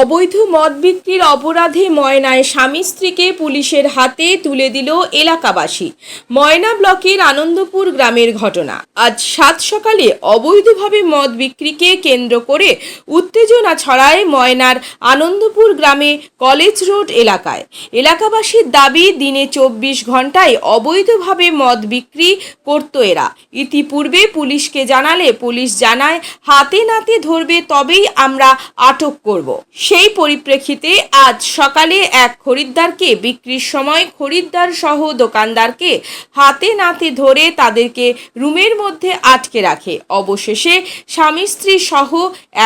অবৈধ মদ বিক্রির অপরাধে ময়নায় স্বামী স্ত্রীকে পুলিশের হাতে তুলে দিল এলাকাবাসী। ময়না ব্লকের আনন্দপুর গ্রামের ঘটনা। আজ সাত সকালে অবৈধভাবে মদ বিক্রিকে কেন্দ্র করে উত্তেজনা ছড়ায় ময়নার আনন্দপুর গ্রামে কলেজ রোড এলাকায়। এলাকাবাসীর দাবি, দিনে চব্বিশ ঘন্টায় অবৈধভাবে মদ বিক্রি করত এরা। ইতিপূর্বে পুলিশকে জানালে পুলিশ জানায়, হাতে নাতে ধরবে তবেই আমরা আটক করব। সেই পরিপ্রেক্ষিতে আজ সকালে এক খরিদ্দারকে বিক্রির সময় খরিদ্দার সহ দোকানদারকে হাতে নাতে ধরে তাদেরকে রুমের মধ্যে আটকে রাখে। অবশেষে স্বামী স্ত্রী সহ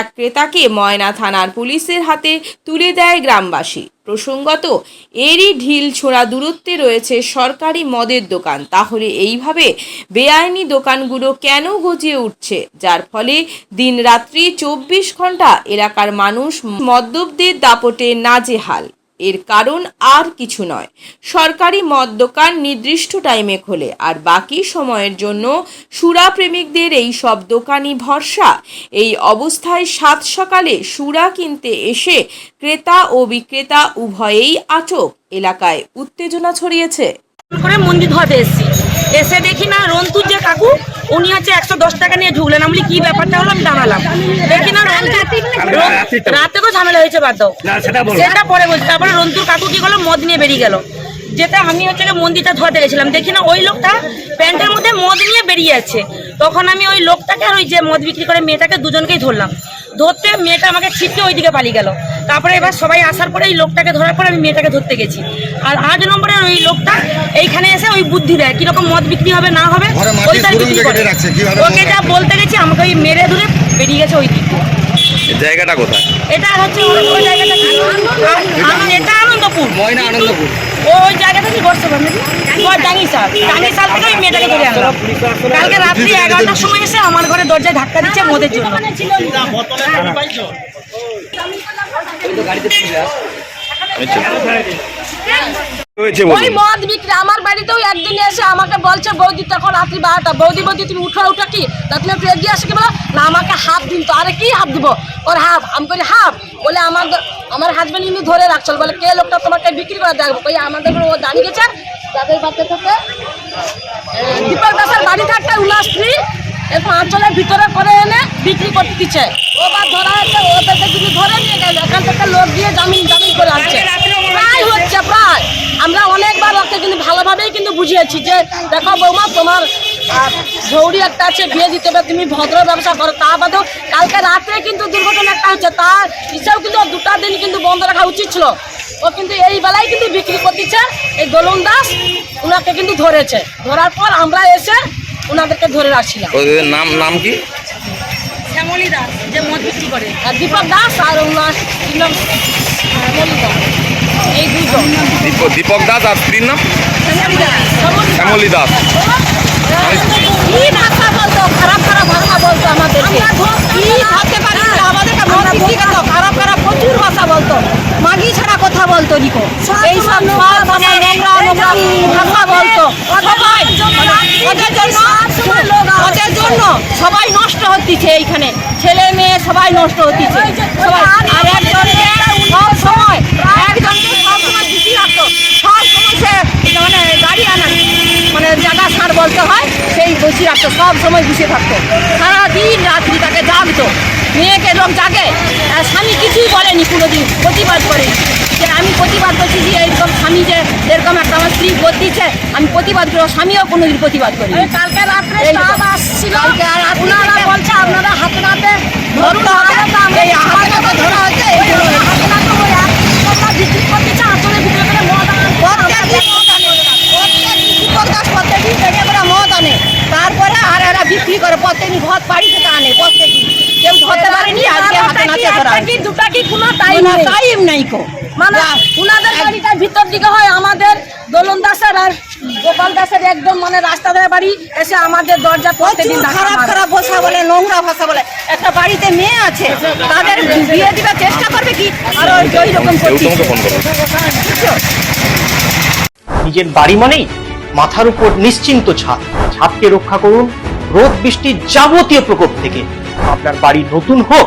এক ক্রেতাকে ময়না থানার পুলিশের হাতে তুলে দেয় গ্রামবাসী। প্রসঙ্গত, এরই ঢিল ছোড়া দূরত্বে রয়েছে সরকারি মদের দোকান। তাহলে এইভাবে বেআইনি দোকানগুলো কেন গজিয়ে উঠছে? যার ফলে দিন রাত্রি চব্বিশ ঘণ্টা এলাকার মানুষ মদ্যপদের দাপটে নাজেহাল। এর কারণ আর কিছু নয়। সরকারি মদ দোকান নির্দিষ্ট টাইমে খোলে, আর বাকি সময়ের জন্য সুরা প্রেমিকদের এই সব দোকানই ভরসা। এই অবস্থায় সাত সকালে সুরা কিনতে এসে ক্রেতা ও বিক্রেতা উভয়েই আটক। এলাকায় উত্তেজনা ছড়িয়েছে। মন্দির এসেছি। এসে দেখি না রন্তুর যে কাকু উনি হচ্ছে একশো দশ টাকা নিয়ে ঢুকলেন। আমি বলি কি ব্যাপারটা হলো? আমি দাঁড়ালাম। দেখি না রাতে তো। ঝামেলা হয়েছে বাদ দাও। সেটা পরে বলছি। তারপরে রন্তুর কাকু কি করল? মদ নিয়ে বেরিয়ে গেল। যেতে আমি হচ্ছে গিয়ে মন্দিরটা ধোয়াতে গেছিলাম। দেখি না ওই লোকটা প্যান্টের মধ্যে মদ নিয়ে বেরিয়ে যাচ্ছে তখন আমি ওই লোকটাকে আর ওই যে মদ বিক্রি করে মেয়েটাকে দুজনকেই ধরলাম। ধরতে মেয়েটা আমাকে ছিটকে ওইদিকে পালিয়ে গেল। তারপরে এবার সবাই আসার পরে এই লোকটাকে ধরার পরে আমি মেয়েটাকে ধরতে গেছি। আর আট নম্বরের ওই লোকটা এইখানে এসে ওই বুদ্ধি দেয় কীরকম মদ বিক্রি হবে না হবে ওইটাই সুরঙ্গ বিক্রি করে। ওকে যা বলতে গেছি আমাকে ওই মেরে ধরে বেরিয়ে গেছে ওই দিক জায়গাটা কোথায়? এটা হচ্ছে ওই এটা আনন্দপুর। ময়না আনন্দপুর। ওই জায়গাটা কি আনলাম কালকে রাত্রি এগারোটার সময় এসে আমার ঘরে দরজায় ধাক্কা দিচ্ছে মদের জন্য ওই মদ বিক্রি আমার বাড়িতেও একদিন এসে আমাকে বলছে বৌদি তখন রাত্রি বারোটা বৌদি বৌদি তুমি উঠো উঠো কি তা তুমি একটু এগিয়ে আসে কি বলো না আমাকে হাফ দিন তো আরে কি হাফ দিব ওর হাফ আমি বলি হাফ বলে আমার আমার হাজব্যান্ড কিন্তু ধরে রাখছিল। বলে, কে লোকটা তোমাকে বিক্রি করে দেখব? ওই আমাদের ও দাঁড়িয়ে গেছে। তাদের বাড়িতে থেকে দীপক দাসের বাড়ি থাকতে উল্লাস স্ত্রী এরপর আঁচলের ভিতরে বিক্রি করতে দিচ্ছে। ওবার ধরা হচ্ছে ওদেরকে কিন্তু ধরে নিয়ে গেল। এখান থেকে লোক দিয়ে জামিন জামিন করে আসছে প্রায় হচ্ছে, প্রায়। আমরা অনেকবার ওকে কিন্তু ভালোভাবেই কিন্তু বুঝিয়েছি যে, দেখো বৌমা, তোমার ঝৌড়ি একটা আছে, বিয়ে দিতে হবে, তুমি ভদ্র ব্যবসা করো। তা বাদেও কালকে রাত্রে কিন্তু দুর্ঘটনা একটা হচ্ছে তার হিসাব কিন্তু দুটা দিন কিন্তু বন্ধ রাখা উচিত ছিল। ও কিন্তু এই বেলায় কিন্তু বিক্রি করতেছে। এই দোলন দাস ওনাকে কিন্তু ধরেছে। ধরার পর আমরা এসে ওনাদেরকে ধরে রাখছিলাম। নাম নাম কি? বিক্রি করে। আর দীপক দাস আর ওনার কি নাম? আহ, মল্লিকা। এই দুজন দীপক দাস আর স্ত্রীর নাম? শ্যামলী দাস। কি ভাষা বলতো? খারাপ খারাপ ভাষা বলতো আমাদেরকে। কি ভাবতে পারি না, আমাদেরকে মদ বিক্রি করতো খারাপ খারাপ প্রচুর ভাষা বলতো। মাগি ছাড়া কথা বলতো নিকো এই সব নোংরা নোংরা ভাষা বলতো। সবাই। মানে ওদের জন্য জন্য সবাই নষ্ট হচ্ছে এইখানে। ছেলে মেয়ে সবাই নষ্ট হচ্ছে সবাই আর একজনকে সব সময় একজনকে সব সময় দিতে রাখতো। সব সময় সে মানে গাড়ি আনা মানে জায়গা সার বলতে হয়, সেই বসে রাখতো। সব সময় বসে থাকতো। সারাদিন রাত্রি তাকে জাগতো। মেয়েকে লোক জাগে আর স্বামী কিছুই বলেনি কোনোদিন প্রতিবাদ করে যে আমি প্রতিবাদ করছি যে এরকম স্বামী যে এরকম একটা আমার স্ত্রী বলতিছে আমি প্রতিবাদ করি স্বামীও কোনোদিন প্রতিবাদ করি কালকে রাত্রে আসছিল কালকে আর আপনারা বলছে আপনারা হাতে নাতে ধরতে হবে এই হাতে নাতে ধরা হচ্ছে এই জন্য হাতে নাতে ওই এক কথা বিক্রি করতেছে আঁচলের ভিতরে করে মদ আন প্রত্যেকদিন মদ আনে প্রত্যেকদিন দীপক দাস প্রত্যেকদিন বেরিয়ে করে মদ আনে তারপরে আর এরা বিক্রি করে প্রত্যেকদিন ঘর বাড়ি থেকে আনে প্রত্যেকদিন কেউ ধরতে পারেনি আজকে হাতে নাতে ধরা কি দুটা কি কোনো টাইম টাইম টাইম নাই কো। মানে উনাদের বাড়িটা ভিতর দিকে হয় আমাদের দোলন দাসের আর গোপাল দাসের একদম মানে রাস্তা ধরে বাড়ি এসে আমাদের দরজা প্রত্যেকদিন খারাপ খারাপ ভাষা বলে নোংরা ভাষা বলে। একটা বাড়িতে মেয়ে আছে তাদের বিয়ে দিবার চেষ্টা করবে কি? আর ওই ওই রকম কেউ করছিস। তোমাকে ফোন করো নিজের বাড়ি মানেই মাথার উপর নিশ্চিন্ত ছাদ। ছাদকে রক্ষা করুন রোদ বৃষ্টির যাবতীয় প্রকোপ থেকে। আপনার বাড়ি নতুন হোক